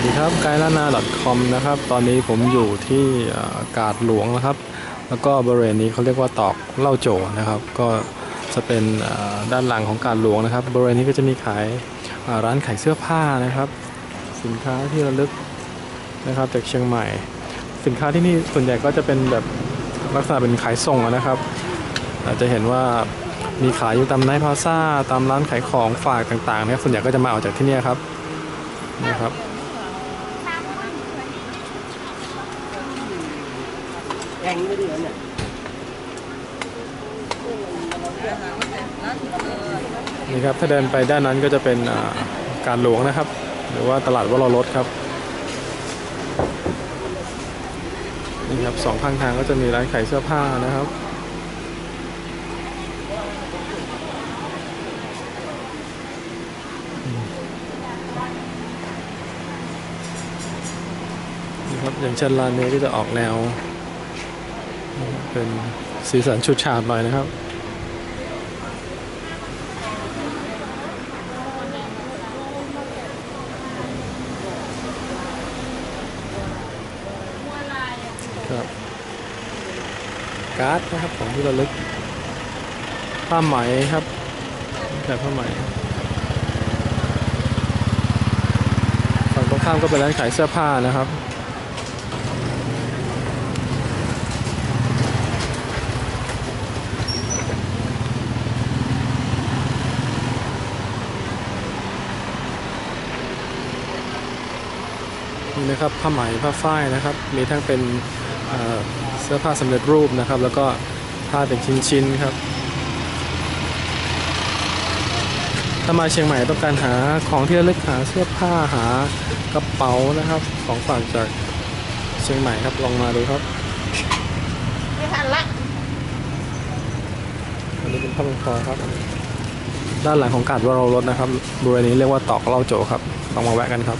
วัสดีครับไกด์ล้านนา .com นะครับ ตอนนี้ผมอยู่ที่กาดหลวงนะครับ แล้วก็บริเวณนี้เขาเรียกว่าตอกเล่าโจนะครับ ก็จะเป็นด้านหลังของกาดหลวงนะครับ บริเวณนี้ก็จะมีขายร้านขายเสื้อผ้านะครับ สินค้าที่ระลึกนะครับจากเชียงใหม่ สินค้าที่นี่ส่วนใหญ่ก็จะเป็นแบบลักษณะเป็นขายส่งนะครับอาจจะเห็นว่ามีขายอยู่ตามไนท์พลาซ่าตามร้านขายของฝากต่างๆเนะครับส่วนใหญ่ก็จะมาเอาจากที่นี่ครับนะครับ แอ งไม่ดีเนี่ยนี่ครับถ้าเดินไปด้านนั้นก็จะเป็นการหลวงนะครับ หรือว่าตลาดวโรรสครับนี่ครับสองข้างทางก็จะมีร้านขายเสื้อผ้านะครับนี่ครับอย่างเช่นร้านนี้ก็จะออกแนว เป็นสีสันชุดฉาดหน่อยนะครับ ครับ การ์ดนะครับของที่ระลึก ผ้าไหมครับแต่ผ้าไหมฝั่งตรงข้ามก็เป็นร้านขายเสื้อผ้านะครับ นี่นะครับผ้าไหมผ้าฝ้ายนะครับ มีทั้งเป็นเอ่อเสื้อผ้าสำเร็จรูปนะครับ แล้วก็ผ้าเป็นชิ้นๆครับ ถ้ามาเชียงใหม่ต้องการหาของที่ระลึกหาเสื้อผ้าหากระเป๋านะครับ ของฝากจากเชียงใหม่ครับลองมาดูครับไม่ทันละอันนี้เป็นผ้าพันคอครับ ด้านหลังของกาดวรรถนะครับบริเวณนี้เรียกว่าตอกเล่าโจครับลองมาแวะกันครับ